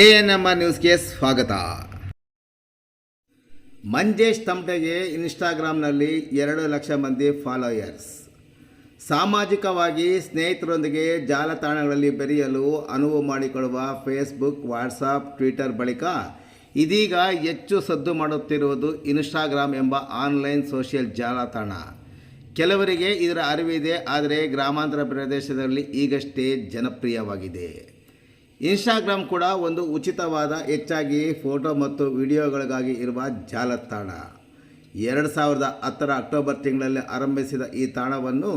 A N M R ನ್ಯೂಸ್ಗೆ ಸ್ವಾಗತ. ಮಂಜೇಶ್ ತಮಟೆಗೆ ಇನ್ಸ್ಟಾಗ್ರಾಮ್ನಲ್ಲಿ ಎರಡು ಲಕ್ಷ ಮಂದಿ ಫಾಲೋಯರ್ಸ್. ಸಾಮಾಜಿಕವಾಗಿ ಸ್ನೇಹಿತರೊಂದಿಗೆ ಜಾಲತಾಣಗಳಲ್ಲಿ ಬೆರೆಯಲು ಅನುವು ಮಾಡಿಕೊಡುವ ಫೇಸ್ಬುಕ್, ವಾಟ್ಸಾಪ್, ಟ್ವಿಟರ್ ಬಳಿಕ ಇದೀಗ ಹೆಚ್ಚು ಸದ್ದು ಮಾಡುತ್ತಿರುವುದು ಇನ್ಸ್ಟಾಗ್ರಾಮ್ ಎಂಬ ಆನ್ಲೈನ್ ಸೋಷಿಯಲ್ ಜಾಲತಾಣ. ಕೆಲವರಿಗೆ ಇದರ ಅರಿವಿದೆ, ಆದರೆ ಗ್ರಾಮಾಂತರ ಪ್ರದೇಶದಲ್ಲಿ ಈಗಷ್ಟೇ ಜನಪ್ರಿಯವಾಗಿದೆ. ಇನ್ಸ್ಟಾಗ್ರಾಮ್ ಕೂಡ ಒಂದು ಉಚಿತವಾದ ಹೆಚ್ಚಾಗಿ ಫೋಟೋ ಮತ್ತು ವಿಡಿಯೋಗಳಿಗಾಗಿ ಇರುವ ಜಾಲತಾಣ. ಎರಡು ಸಾವಿರದ ಹತ್ತರ ಅಕ್ಟೋಬರ್ ತಿಂಗಳಲ್ಲಿ ಆರಂಭಿಸಿದ ಈ ತಾಣವನ್ನು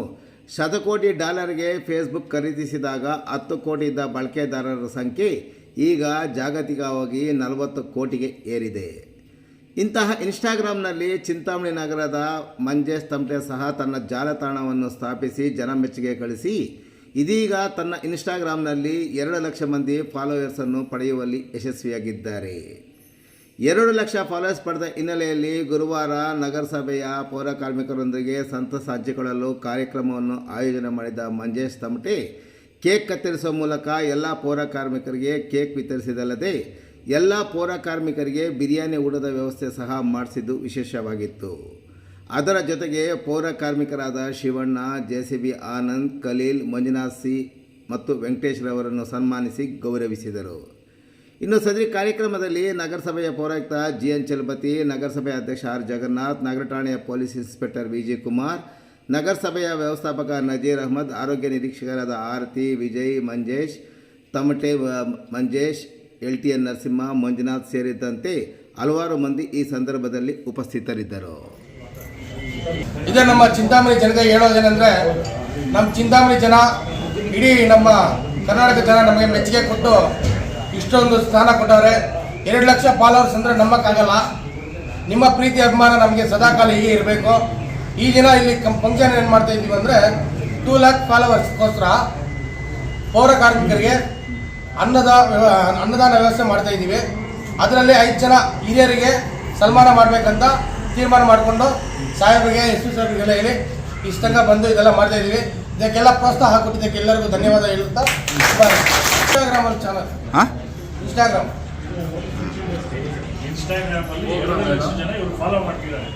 ಶತಕೋಟಿ ಡಾಲರ್ಗೆ ಫೇಸ್ಬುಕ್ ಖರೀದಿಸಿದಾಗ ಹತ್ತು ಕೋಟಿ ಇದ್ದ ಬಳಕೆದಾರರ ಸಂಖ್ಯೆ ಈಗ ಜಾಗತಿಕವಾಗಿ ನಲವತ್ತು ಕೋಟಿಗೆ ಏರಿದೆ. ಇಂತಹ ಇನ್ಸ್ಟಾಗ್ರಾಮ್ನಲ್ಲಿ ಚಿಂತಾಮಣಿ ನಗರದ ಮಂಜೇಶ್ ತಮಟೆ ಸಹ ತನ್ನ ಜಾಲತಾಣವನ್ನು ಸ್ಥಾಪಿಸಿ ಜನಮೆಚ್ಚುಗೆ ಗಳಿಸಿ ಇದೀಗ ತನ್ನ ಇನ್ಸ್ಟಾಗ್ರಾಮ್ನಲ್ಲಿ ಎರಡು ಲಕ್ಷ ಮಂದಿ ಫಾಲೋವರ್ಸನ್ನು ಪಡೆಯುವಲ್ಲಿ ಯಶಸ್ವಿಯಾಗಿದ್ದಾರೆ. ಎರಡು ಲಕ್ಷ ಫಾಲೋವರ್ಸ್ ಪಡೆದ ಹಿನ್ನೆಲೆಯಲ್ಲಿ ಗುರುವಾರ ನಗರಸಭೆಯ ಪೌರ ಕಾರ್ಮಿಕರೊಂದಿಗೆ ಸಂತಸ ಹಂಚಿಕೊಳ್ಳಲು ಕಾರ್ಯಕ್ರಮವನ್ನು ಆಯೋಜನೆ ಮಾಡಿದ ಮಂಜೇಶ್ ತಮಟೆ, ಕೇಕ್ ಕತ್ತರಿಸುವ ಮೂಲಕ ಎಲ್ಲ ಪೌರ ಕಾರ್ಮಿಕರಿಗೆ ಕೇಕ್ ವಿತರಿಸಿದಲ್ಲದೆ ಎಲ್ಲ ಪೌರ ಕಾರ್ಮಿಕರಿಗೆ ಬಿರಿಯಾನಿ ಊಟದ ವ್ಯವಸ್ಥೆ ಸಹ ಮಾಡಿಸಿದ್ದು ವಿಶೇಷವಾಗಿತ್ತು. ಅದರ ಜೊತೆಗೆ ಪೌರ ಕಾರ್ಮಿಕರಾದ Shivanna J C B Anand, Khalil, Manjunath C ಮತ್ತು ವೆಂಕಟೇಶ್ರವರನ್ನು ಸನ್ಮಾನಿಸಿ ಗೌರವಿಸಿದರು. ಇನ್ನು ಸದರಿ ಕಾರ್ಯಕ್ರಮದಲ್ಲಿ ನಗರಸಭೆಯ ಪೌರಾಯುಕ್ತ ಜಿ ಎನ್ ಚಲಪತಿ, ನಗರಸಭೆ ಅಧ್ಯಕ್ಷ ಆರ್ ಜಗನ್ನಾಥ್, ನಗರ ಠಾಣೆಯ police inspector V G Kumar, ನಗರಸಭೆಯ ವ್ಯವಸ್ಥಾಪಕ ನಜೀರ್ ಅಹಮದ್, ಆರೋಗ್ಯ ನಿರೀಕ್ಷಕರಾದ ಆರತಿ, ವಿಜಯ್, ಮಂಜೇಶ್, ತಮಟೆ Manjesh, L T N Narasimha, Manjunath ಸೇರಿದಂತೆ ಹಲವಾರು ಮಂದಿ ಈ ಸಂದರ್ಭದಲ್ಲಿ ಉಪಸ್ಥಿತರಿದ್ದರು. ಇದೇ ನಮ್ಮ ಚಿಂತಾಮಣಿ ಜನತೆ ಹೇಳೋದೇನೆಂದ್ರೆ ನಮ್ಮ ಚಿಂತಾಮಣಿ ಜನ ಇಡೀ ನಮ್ಮ ಕರ್ನಾಟಕ ಜನ ನಮಗೆ ಮೆಚ್ಚುಗೆ ಕೊಟ್ಟು ಇಷ್ಟೊಂದು ಸ್ಥಾನ ಕೊಟ್ಟವ್ರೆ. ಎರಡು ಲಕ್ಷ ಫಾಲೋವರ್ಸ್ ಅಂದರೆ ನಂಬಕ್ಕಾಗಲ್ಲ. ನಿಮ್ಮ ಪ್ರೀತಿ, ಅಭಿಮಾನ ನಮಗೆ ಸದಾಕಾಲ ಹೀಗೆ ಇರಬೇಕು. ಈ ದಿನ ಇಲ್ಲಿ ಫಂಕ್ಷನ್ ಏನು ಮಾಡ್ತಾ ಇದ್ದೀವಿ ಅಂದರೆ ಟೂ ಲ್ಯಾಕ್ ಫಾಲೋವರ್ಸ್ಗೋಸ್ಕರ ಪೌರ ಕಾರ್ಮಿಕರಿಗೆ ಅನ್ನದ ಅನ್ನದಾನ ವ್ಯವಸ್ಥೆ ಮಾಡ್ತಾ ಇದ್ದೀವಿ. ಅದರಲ್ಲಿ ಐದು ಜನ ಹಿರಿಯರಿಗೆ ಸನ್ಮಾನ ಮಾಡಬೇಕಂತ ತೀರ್ಮಾನ ಮಾಡಿಕೊಂಡು ಸಾಹೇಬರಿಗೆ ಎಸ್ ಪಿ ಸಾಹೇಬರಿಗೆಲ್ಲ ಹೇಳಿ ಇಷ್ಟಂಗ ಬಂದು ಇದೆಲ್ಲ ಮಾಡ್ತಾ ಇದ್ದೀವಿ ಇದಕ್ಕೆಲ್ಲ ಪ್ರೋತ್ಸಾಹ ಕೊಟ್ಟಿದ್ದಕ್ಕೆ ಎಲ್ಲರಿಗೂ ಧನ್ಯವಾದ ಹೇಳುತ್ತಾ ಇನ್ಸ್ಟಾಗ್ರಾಮ್ ಅಲ್ಲಿ ಚಾನಲ್ ಹಾಂ? ಇನ್ಸ್ಟಾಗ್ರಾಮ್ ಇನ್ಸ್ಟಾಗ್ರಾಮ್ ಅಲ್ಲಿ ಎರಡು ಜನ ಇವರು ಫಾಲೋ ಮಾಡ್ತಿದ್ದಾರೆ.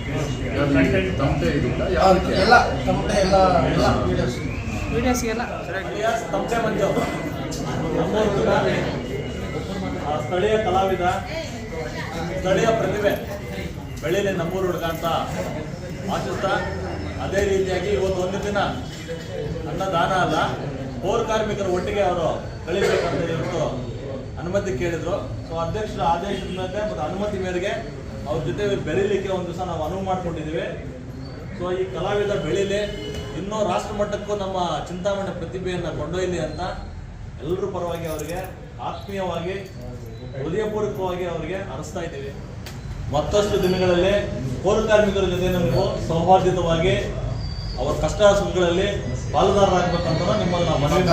ಎಲ್ಲ ತಮ್ಮದೇ ಎಲ್ಲ. ವಿಡಿಯೋಸ್ಗೆಲ್ಲ ಮಂಜು. ಸ್ಥಳೀಯ ಕಲಾವಿದ ಸ್ಥಳೀಯ ಪ್ರತಿಭೆ. ಬೆಳೀಲಿ ನಮ್ಮೂರು ಹುಡುಗ ಅಂತ ಆಶಿಸ್ತಾ ಅದೇ ರೀತಿಯಾಗಿ ಇವತ್ತು ಒಂದು ದಿನ ಅನ್ನದಾನ ಅಲ್ಲ ಪೌರ ಕಾರ್ಮಿಕರ ಒಟ್ಟಿಗೆ ಅವರು ಕಳಿಬೇಕಂತ ಹೇಳ್ಬಿಟ್ಟು ಅನುಮತಿ ಕೇಳಿದ್ರು. ಸೊ ಅಧ್ಯಕ್ಷರ ಆದೇಶದ ಮೇಲೆ ಮತ್ತು ಅನುಮತಿ ಮೇರೆಗೆ ಅವ್ರ ಜೊತೆ ಬೆಳೀಲಿಕ್ಕೆ ಒಂದು ದಿವಸ ನಾವು ಅನುವು ಮಾಡಿಕೊಂಡಿದ್ದೀವಿ. ಸೊ ಈ ಕಲಾವಿದ ಬೆಳೀಲಿ, ಇನ್ನೂ ರಾಷ್ಟ್ರ ಮಟ್ಟಕ್ಕೂ ನಮ್ಮ ಚಿಂತಾಮಣಿ ಪ್ರತಿಭೆಯನ್ನು ಕೊಂಡೊಯ್ಲಿ ಅಂತ ಎಲ್ಲರೂ ಪರವಾಗಿ ಅವರಿಗೆ ಆತ್ಮೀಯವಾಗಿ, ಹೃದಯಪೂರ್ವಕವಾಗಿ ಅವರಿಗೆ ಹರಿಸ್ತಾ ಇದ್ದೀವಿ. ಮತ್ತಷ್ಟು ದಿನಗಳಲ್ಲಿ ಪೌರ ಕಾರ್ಮಿಕರ ಜೊತೆ ನಾವು ಸೌಹಾರ್ದಿತವಾಗಿ ಅವರ ಕಷ್ಟ ಸುಖಗಳಲ್ಲಿ ಪಾಲುದಾರರಾಗಬೇಕಂತ ನಿಮ್ಮಲ್ಲಿ ನಾವು ಮನವಿ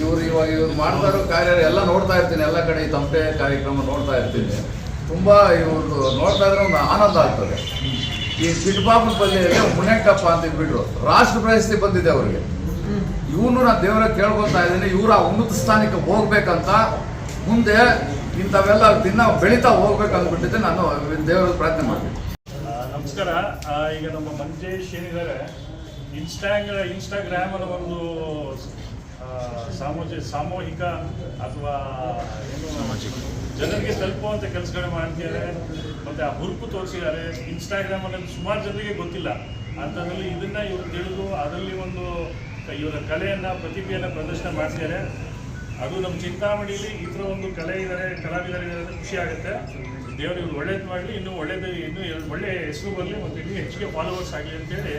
ಇವರು ಇವ್ರು ಇವಾಗ ಇವ್ರು ಮಾಡ್ತಾ ಇರೋ ಕಾರ್ಯ ಎಲ್ಲ ನೋಡ್ತಾ ಇರ್ತೀನಿ. ಎಲ್ಲ ಕಡೆ ಈ ತಂಪೆ ಕಾರ್ಯಕ್ರಮ ನೋಡ್ತಾ ಇರ್ತೀನಿ. ತುಂಬಾ ಇವ್ರದ್ದು ನೋಡ್ತಾ ಇದ್ರೆ ಒಂದು ಆನಂದ ಆಗ್ತದೆ. ಈ ಚಿಕ್ಕಬಾಬನ ಬಲ್ಲಿಯಲ್ಲಿ ಮುನೆಕ್ಕಪ್ಪ ಅಂತ ಇಟ್ಬಿಟ್ರು ರಾಷ್ಟ್ರ ಪ್ರಶಸ್ತಿ ಬಂದಿದೆ ಅವರಿಗೆ. ಇವನು ನಾನು ದೇವರ ಕೇಳ್ಕೊತಾ ಇದ್ದೀನಿ. ಇವ್ರ ಆ ಉನ್ನತ ಸ್ಥಾನಕ್ಕೆ ಹೋಗ್ಬೇಕಂತ ಮುಂದೆ ಇಂಥವೆಲ್ಲ ದಿನ ಬೆಳೀತಾ ಹೋಗ್ಬೇಕು ಅಂದ್ಬಿಟ್ಟಿದ್ದೆ ನಾನು ದೇವರ ಪ್ರಾರ್ಥನೆ ಮಾಡ್ತೀನಿ. ನಮಸ್ಕಾರ. ಈಗ ನಮ್ಮ ಮಂಜೇಶ್ ಏನಿದ್ದಾರೆ ಇನ್ಸ್ಟಾಗ್ರ ಇನ್ಸ್ಟಾಗ್ರಾಮ್ ಅನ್ನೋ ಒಂದು ಸಾಮಾಜಿಕ ಸಾಮೂಹಿಕ ಅಥವಾ ಏನು, ಜನರಿಗೆ ತಲುಪುವಂಥ ಕೆಲಸಗಳು ಮಾಡ್ತಿದ್ದಾರೆ, ಮತ್ತೆ ಆ ಹುರುಪು ತೋರಿಸಿದ್ದಾರೆ. ಇನ್ಸ್ಟಾಗ್ರಾಮ್ ಅನ್ನೋದು ಸುಮಾರು ಜನರಿಗೆ ಗೊತ್ತಿಲ್ಲ. ಅಂಥದ್ರಲ್ಲಿ ಇದನ್ನ ಇವರು ತಿಳಿದು ಅದರಲ್ಲಿ ಒಂದು ಇವರ ಕಲೆಯನ್ನ, ಪ್ರತಿಭೆಯನ್ನ ಪ್ರದರ್ಶನ ಮಾಡ್ತಿದ್ದಾರೆ. ಅದು ನಮ್ಮ ಚಿಂತಾಮಣಿಯಲ್ಲಿ ಈ ಥರ ಒಂದು ಕಲೆ ಇದ್ದಾರೆ ಕಲಾವಿದರಿದ್ದಾರೆ ಅಂದ್ರೆ ಖುಷಿ ಆಗುತ್ತೆ. ದೇವರು ಒಳ್ಳೇದು ಮಾಡಲಿ, ಇನ್ನೂ ಒಳ್ಳೇದು, ಇನ್ನೂ ಒಳ್ಳೆ ಹೆಸರು ಬರಲಿ ಮತ್ತು ಇನ್ನೂ ಹೆಚ್ಚಿಗೆ ಫಾಲೋವರ್ಸ್ ಆಗಲಿ ಅಂತೇಳಿ